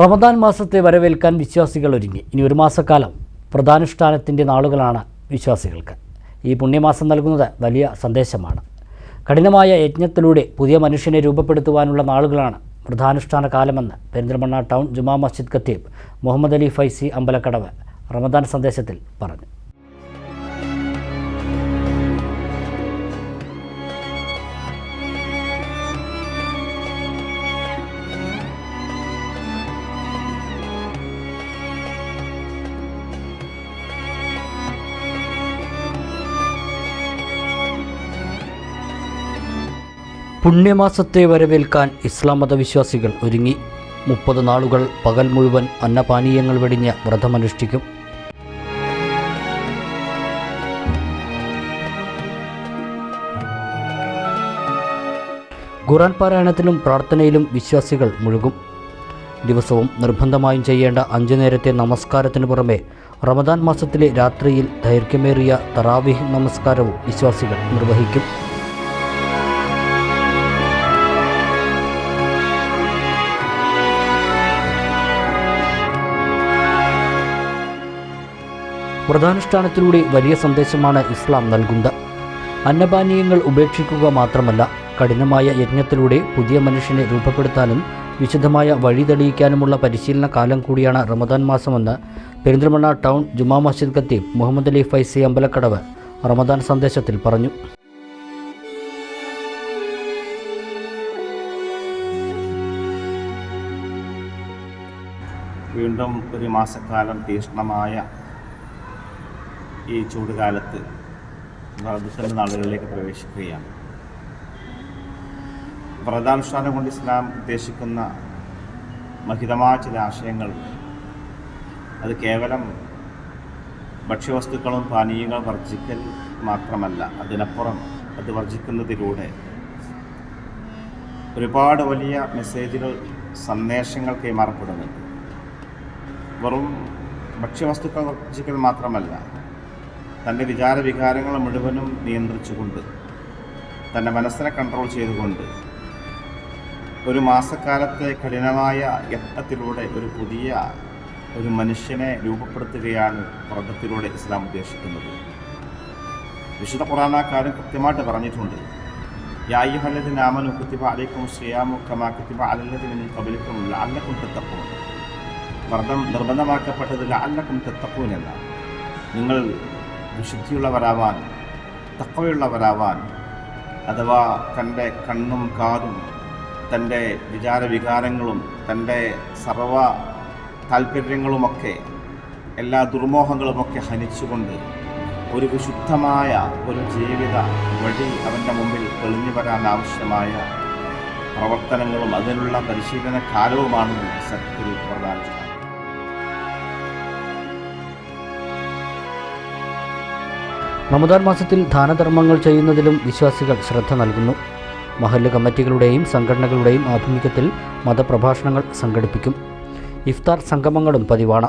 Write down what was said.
റമദാൻ മാസത്തെ വരവേൽക്കാൻ വിശ്വാസികൾ ഒരുങ്ങി ഇനി ഒരു മാസക്കാലം പ്രധാനുഷ്ഠാനത്തിന്റെ നാളുകളാണ് വിശ്വാസികൾക്ക്. ഈ പുണ്യമാസം നൽകുന്നത് വലിയ സന്ദേശമാണ്. കഠിനമായ യജ്ഞത്തിലൂടെ പുതിയ മനുഷ്യനെ രൂപപ്പെടുത്തുവാനുള്ള നാളുകളാണ് പ്രധാനുഷ്ഠാന കാലമെന്ന് പെരിന്തൽമണ്ണ ടൗൺ ജുമാ മസ്ജിദ് ഖത്തീബ് മുഹമ്മദ് അലി ഫൈസി അമ്പലക്കടവ് റമദാൻ സന്ദേശത്തിൽ പറഞ്ഞു. പുണ്യമാസത്തെ വരവേൽക്കാൻ ഇസ്ലാം മതവിശ്വാസികൾ ഒരുങ്ങി. മുപ്പത് നാളുകൾ പകൽ മുഴുവൻ അന്നപാനീയങ്ങൾ വെടിഞ്ഞ് വ്രതമനുഷ്ഠിക്കും. ഖുറാൻ പാരായണത്തിലും പ്രാർത്ഥനയിലും വിശ്വാസികൾ മുഴുകും. ദിവസവും നിർബന്ധമായും ചെയ്യേണ്ട അഞ്ചു നേരത്തെ നമസ്കാരത്തിനു പുറമെ റമദാൻ മാസത്തിലെ രാത്രിയിൽ ദൈർഘ്യമേറിയ തറാവിഹ് നമസ്കാരവും വിശ്വാസികൾ നിർവഹിക്കും. വ്രതാനുഷ്ഠാനത്തിലൂടെ വലിയ സന്ദേശമാണ് ഇസ്ലാം നൽകുന്നത്. അന്നപാനീയങ്ങൾ ഉപേക്ഷിക്കുക മാത്രമല്ല കഠിനമായ യജ്ഞത്തിലൂടെ പുതിയ മനുഷ്യനെ രൂപപ്പെടുത്താനും വിശദമായ വഴി തെളിയിക്കാനുമുള്ള പരിശീലന കാലം കൂടിയാണ് റമദാൻ മാസമെന്ന് പെരിന്തൽമണ്ണ ടൗൺ ജുമാ മസ്ജിദ് ഖത്തീബ് മുഹമ്മദ് അലി ഫൈസി അമ്പലക്കടവ് റമദാൻ സന്ദേശത്തിൽ പറഞ്ഞു. വീണ്ടും ഒരു മാസക്കാലം തീക്ഷ്ണമായ ഈ ചൂടുകാലത്ത് വ്രതത്തിന്റെ നാളുകളിലേക്ക് പ്രവേശിക്കുകയാണ്. വ്രതാനുഷ്ഠാനം കൊണ്ട് ഇസ്ലാം ഉദ്ദേശിക്കുന്ന മഹിതമായ ചില ആശയങ്ങൾ അത് കേവലം ഭക്ഷ്യവസ്തുക്കളും പാനീയങ്ങളും വർജിക്കൽ മാത്രമല്ല അതിനപ്പുറം അത് വർജിക്കുന്നതിലൂടെ ഒരുപാട് വലിയ മെസ്സേജുകൾ സന്ദേശങ്ങൾ കൈമാറപ്പെടുന്നുണ്ട്. വെറും ഭക്ഷ്യവസ്തുക്കൾ വർജിക്കൽ മാത്രമല്ല തന്റെ വിചാര വികാരങ്ങൾ മുഴുവനും നിയന്ത്രിച്ചുകൊണ്ട് തന്റെ മനസ്സിനെ കൺട്രോൾ ചെയ്തുകൊണ്ട് ഒരു മാസക്കാലത്തെ കഠിനമായ യത്നത്തിലൂടെ ഒരു പുതിയ ഒരു മനുഷ്യനെ രൂപപ്പെടുത്തുകയാണ് വ്രതത്തിലൂടെ ഇസ്ലാം ഉദ്ദേശിക്കുന്നത്. വിശുദ്ധ കാര്യം കൃത്യമായിട്ട് പറഞ്ഞിട്ടുണ്ട്. യായ്യഹല്ലതിന് ആമനു കുത്തിബ അലൈക്കും ശ്രീയാമു കമാ കുത്തിബ അലല്ലതിനും കബലിക്കും അല്ലക്കും തെത്തപ്പും വ്രതം നിർബന്ധമാക്കപ്പെട്ടത് അല്ലക്കും തെത്തപ്പൂനല്ല നിങ്ങൾ വിശുദ്ധിയുള്ളവരാവാൻ തക്കവയുള്ളവരാവാൻ അഥവാ തന്റെ കണ്ണും കാതും തന്റെ വിചാരവികാരങ്ങളും തന്റെ സർവ താല്പര്യങ്ങളുമൊക്കെ എല്ലാ ദുർമോഹങ്ങളുമൊക്കെ ഹനിച്ചുകൊണ്ട് ഒരു വിശുദ്ധമായ ഒരു ജീവിത വഴി അവന്റെ മുമ്പിൽ തെളിഞ്ഞു വരാൻ ആവശ്യമായ പ്രവർത്തനങ്ങളും അതിനുള്ള പരിശീലന കാലവുമാണ് സത്യത്തിൽ പ്രധാനം. റമദാൻ മാസത്തിൽ ദാനധർമ്മങ്ങൾ ചെയ്യുന്നതിലും വിശ്വാസികൾ ശ്രദ്ധ നൽകുന്നു. മഹല്ല് കമ്മിറ്റികളുടെയും സംഘടനകളുടെയും ആഭിമുഖ്യത്തിൽ മതപ്രഭാഷണങ്ങൾ സംഘടിപ്പിക്കും. ഇഫ്താർ സംഗമങ്ങളും പതിവാണ്.